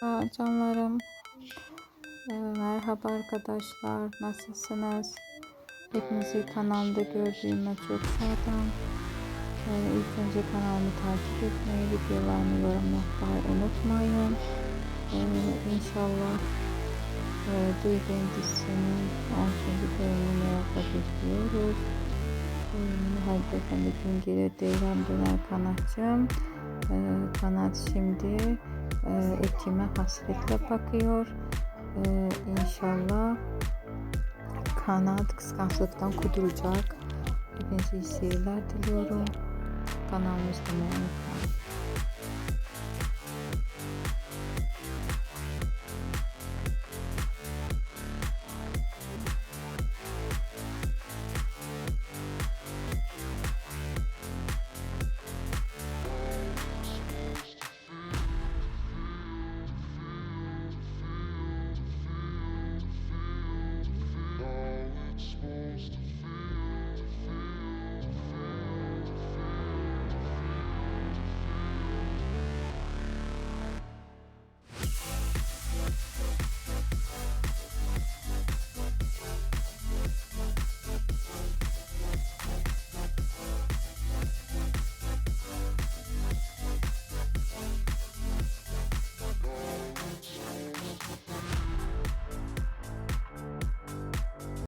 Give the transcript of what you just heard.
Canlarım, Ee, merhaba arkadaşlar, nasılsınız? Hepinizi kanalımda gördüğüme çok. Ee, ilk önce kanalımı takip etmeyi, videolarımı yorum yapmayı unutmayın. Ee, inşallah e, Duygu'nun dizisinin 10. bölümünü merakla bekliyoruz. Ee, hadi efendim gün gelir Deyran Döner Kanatçım. Kanat şimdi e, ekime hasretle bakıyor. Ee, inşallah kanat kıskançlıktan kuduracak. Hepinize iyi seyirler diliyorum. Kanalımı izlemeyi unutmayın.